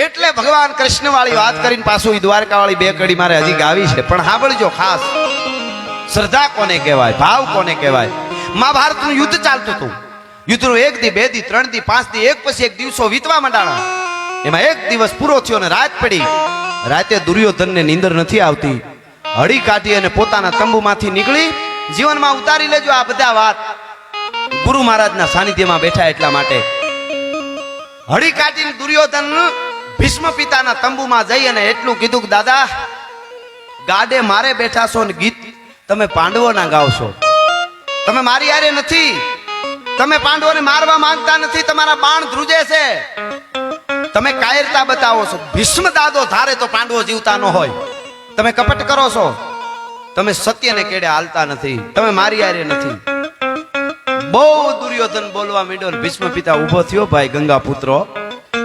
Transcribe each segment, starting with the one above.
એટલે ભગવાન કૃષ્ણ વાળી વાત કરીને પાછું દ્વારકા વાળી બે કડી મારે હજી ગાવી છે. પણ સાંભળજો ખાસ. શ્રદ્ધા કોને કહેવાય? ભાવ કોને કહેવાય? મહાભારતનું યુદ્ધ ચાલતું હતું. યુદ્ધનું એક દી, બે દી, ત્રણ દી, પાંચ દી, એક પછી એક દિવસો વીતવા માંડાણા. એમાં એક દિવસ પૂરો થયો અને રાત પડી. રાતે દુર્યોધનને નીંદર નથી આવતી. હળી કાઢી અને પોતાના તંબુમાંથી નીકળી. જીવનમાં ઉતારી લેજો આ બધા વાત. ગુરુ મહારાજના સાનિધ્યમાં બેઠા એટલા માટે. હળી કાઢીને દુર્યોધન ભીષ્મ પિતાના તંબુમાં જઈ અને એટલું કીધું કે, દાદા ગાડે મારે બેઠા છો ને ગીત તમે પાંડવોના ગાવશો. તમે મારી હારે નથી. તમે પાંડવોને મારવા માંગતા નથી. તમારા બાણ ધ્રુજે છે. તમે કાયરતા બતાવો છો. ભીષ્મ દાદો ધારે તો પાંડવો જીવતા ન હોય. તમે કપટ કરો છો. તમે સત્યને કેડે હાલતા નથી. તમે મારી હારે નથી. બહુ દુર્યોધન બોલવા અને ભીષ્મ પિતા ઊભો થયો. ભાઈ ગંગા પુત્રો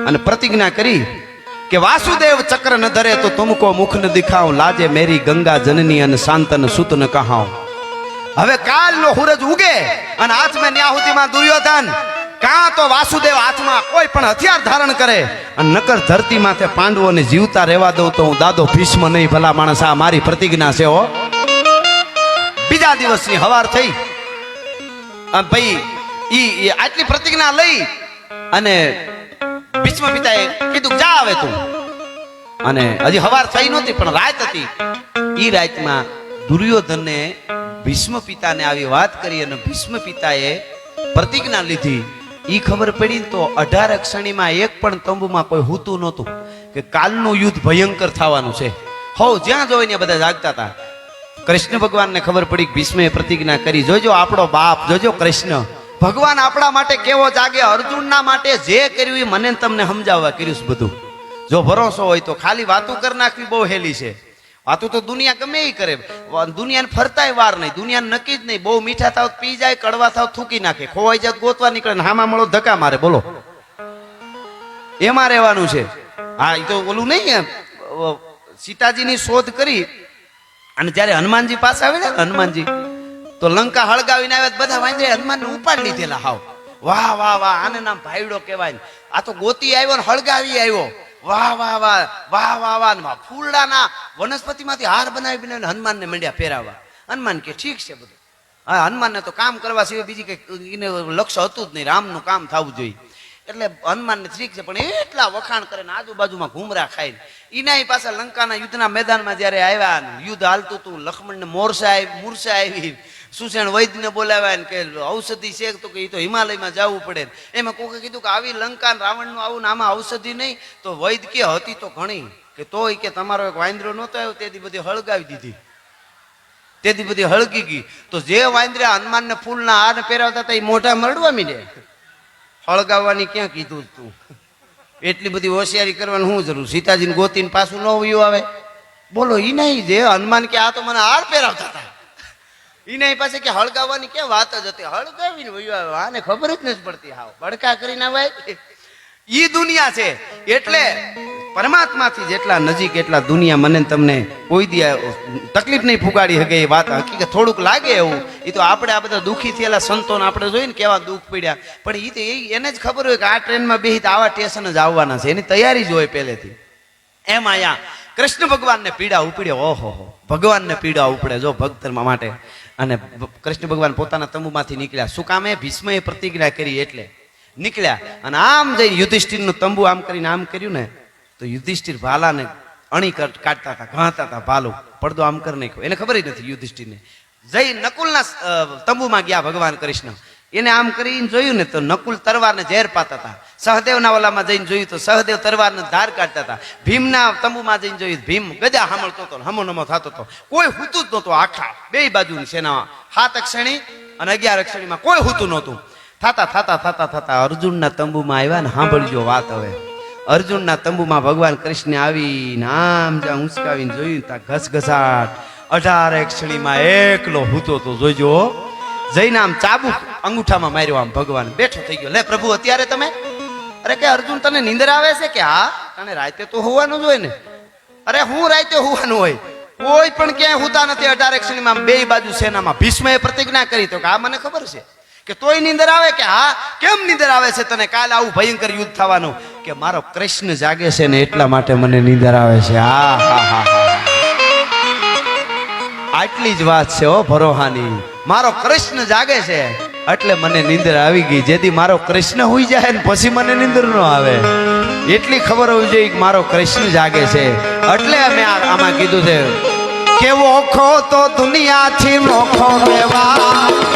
અને પ્રતિજ્ઞા કરી કે વાસુદેવ ચક્ર ન ધરે તો તુમકો મુખ ન દિખાવ, લાજે મેરી ગંગા જનની અને શાંતન સુત ન કહાવ. હવે કાલનો હુરજ ઉગે અને હાથમાં ન્યાહુતિમાં દુર્યોધન, કાં તો વાસુદેવ હાથમાં કોઈ પણ હથિયાર ધારણ કરે અને નકર ધરતી માથે પાંડવોને જીવતા રહેવા દઉં તો હું દાદો ભીષ્મ નહીં, ભલા માણસ, આ મારી પ્રતિજ્ઞા છે હો. બીજા દિવસની હવાર થઈ ભાઈ ઈ આટલી પ્રતિજ્ઞા લઈ અને ભીષ્મ પિતાએ કીધું, જા આવે તું. અને હજી હવાર થઈ નહોતી, પણ રાત હતી. એ રાતમાં દુર્યોધને ભીષ્મ પિતાને આવી વાત કરી અને ભીષ્મ પિતાએ પ્રતિજ્ઞા લીધી. ઈ ખબર પડી તો અઢાર ક્ષણીમાં એક પણ તંબુમાં કોઈ હોતું નહોતું કે કાલનું યુદ્ધ ભયંકર થવાનું છે. હો જ્યાં જોઈને બધા જાગતા હતા. કૃષ્ણ ભગવાનને ખબર પડી ભીષ્મે પ્રતિજ્ઞા કરી, જોજો આપણો બાપ, જોજો કૃષ્ણ. ભગવાન આપણા માટે કેવો જાગે, અર્જુનના માટે જે કર્યું એ મને તમને સમજાવવા કર્યું છે બધું. જો ભરોસો હોય તો ખાલી વાતો કરી નાખવી બહુ હેલી છે. વાતો તો દુનિયા ગમે એ કરે. દુનિયાને ફરતાય વાર નહીં, દુનિયાને નક્કી જ નહીં. બહુ મીઠા થાવ, પી જાય, કડવા થાવ, થૂકી નાખે. ખોવાઈ જાય ગોતવા નીકળે હામાં મળો, ધક્કા મારે, બોલો. એમાં રહેવાનું છે. હા એ તો ઓલું નહીં સીતાજીની શોધ કરી અને જ્યારે હનુમાનજી પાસે આવે ને, હનુમાનજી તો લંકા હળગાવીને આવ્યા બધા વાંદરે હનુમાનને ઉપાડી લીધેલા હાવ. વાહ વાહ વાહ, આને નામ ભાઈડો કહેવાય. આ તો ગોતી આવ્યો ને હળગાવી આવ્યો. વાહ વાહ વાહ વાહ વાહ વાહ ફૂલડાના વનસ્પતિમાંથી હાર બનાવી બનાવીને હનુમાનને મંડ્યા પહેરાવા હનુમાન કે ઠીક છે બધું. હા, હનુમાનને તો કામ કરવા સિવાય બીજી કઈ એને લક્ષ્ય હતું જ નહીં, રામનું કામ થવું જોઈએ. એટલે હનુમાનને ઠીક છે, પણ એટલા વખાણ કરે ને આજુબાજુમાં ઘૂમરા ખાઈને ઈના પાસે લંકાના યુદ્ધના મેદાનમાં જ્યારે આવ્યા યુદ્ધ હાલતું હતું, લક્ષ્મણને મોરસા આવી મૂર્છા આવી સુસેણ વૈદ્યને બોલાવ્યા ને કે ઔષધિ છે તો કે એ તો હિમાલયમાં જવું પડે એમાં કોકે કીધું કે આવી લંકા રાવણનું આવું ને આમાં ઔષધિ નહીં. તો વૈદ્ય કે હતી તો ઘણી. કે તોય કે તમારો એક વાંદરો નહોતો આવ્યો, તેથી બધી હળગાવી દીધી. તેથી બધી હળગી ગઈ. તો જે વાંદરા હનુમાનને ફૂલના હાર પહેરાવતા હતા એ મોઢા મરડવા મીડે. હળગાવવાની ક્યાં કીધું તું? એટલી બધી હોશિયારી કરવાની શું જરૂર? સીતાજીને ગોતીને પાછું ન વયું આવે? બોલો એ નહીં, જે હનુમાન કે આ તો મને હાર પહેરાવતા હતા. નહીં પાસે કે હળગાવવાની કે વાત જ હતી? હળગાવીને આને ખબર જ નથી પડતી હાવ. બડકા કરીને ભાઈ ઈ દુનિયા છે. એટલે પરમાત્માથી જેટલા નજીક, એટલા દુનિયા મને તમને કોઈ દી તકલીફ નહીં ફુગાડી શકે એ વાત. હકીકત થોડુંક લાગે એવું. એ તો આપણે આ બધા દુઃખી થયેલા સંતોને આપણે જોઈએ ને કેવા દુઃખ પીડ્યા. પણ એ તો એને જ ખબર હોય કે આ ટ્રેનમાં બેહી તો આવા સ્ટેશન જ આવવાના છે. એની તૈયારી જ હોય પહેલેથી. એમ અહીંયા કૃષ્ણ ભગવાનને પીડા ઉપડે ઓહો ભગવાનને પીડા ઉપડે જો ભક્ત માટે. અને કૃષ્ણ ભગવાન પોતાના તંબુમાંથી નીકળ્યા. શું કામે? ભીષ્મએ પ્રતિજ્ઞા કરી એટલે નીકળ્યા. અને આમ જઈને યુધિષ્ઠિરનું તંબુ આમ કરીને આમ કર્યું ને, તો યુધિષ્ઠિર ભાલાને અણી કાઢતા હતા ઘાતા હતા, ભાલો, પડદો આમ કરી નાખ્યો. એને ખબર જ નથી યુધિષ્ઠિરને. જઈ નકુલના તંબુમાં ગયા ભગવાન કૃષ્ણ. એને આમ કરીને જોયું ને તો નકુલ તરવારને ઝેર પાતા હતા. સહદેવના ઓલામાં જઈને જોયું તો સહદેવ તરવારને ધાર કાઢતા હતા. ભીમના તંબુમાં જઈને જોયું, ભીમ, ગજા સાંભળતો હતો, હમો નમો થતો હતો. કોઈ હુતું જ નહોતું આખા બે બાજુની સેનામાં. સાત અક્ષણી અને અગિયાર અક્ષણીમાં કોઈ હુતું નહોતું. થાતા થાતા થાતા થાતા અર્જુનના તંબુમાં આવ્યા ને સાંભળજો વાત હવે. અર્જુનના તંબુમાં ભગવાન કૃષ્ણ આવીને આમ જ્યાં ઉંચકાવીને જોયું ત્યાં ઘસઘસાટ. અઢાર ક્ષણીમાં એકલો હુતો તો જોઈજો જઈને આમ ચાબુક અંગૂઠામાં માર્યો આમ ભગવાન બેઠો થઈ ગયો. લે પ્રભુ, અત્યારે અરે કે અર્જુન, તને નીંદર આવે છે કે? હા, તને રાતે તો હોવાનું જ હોય ને. અરે હું રાતે હોવાનું હોય. કોઈ પણ ક્યાંય હોતા નથી અઢાર ક્ષણીમાં બે બાજુ સેનામાં. ભીષ્મએ પ્રતિજ્ઞા કરી તો કે આ મને ખબર છે કે તોય નીંદર આવે કે? હા, કેમ નીંદર આવે છે તને? કાલે આવું ભયંકર યુદ્ધ થવાનું. કે મારો કૃષ્ણ જાગે છે ને એટલા માટે મને નીંદર આવે છે. હા હા હા હા આટલી જ વાત છે ઓ ભરોહાની. મારો કૃષ્ણ જાગે છે. એટલે મને નીંદર આવી ગઈ. જેથી મારો કૃષ્ણ હોઈ જાય ને પછી મને નીંદર ન આવે. એટલી ખબર હોવી જોઈએ કે મારો કૃષ્ણ જાગે છે. એટલે અમે આમાં કીધું છે, કેવો ઓખો તો દુનિયાથી મોખો મેવા.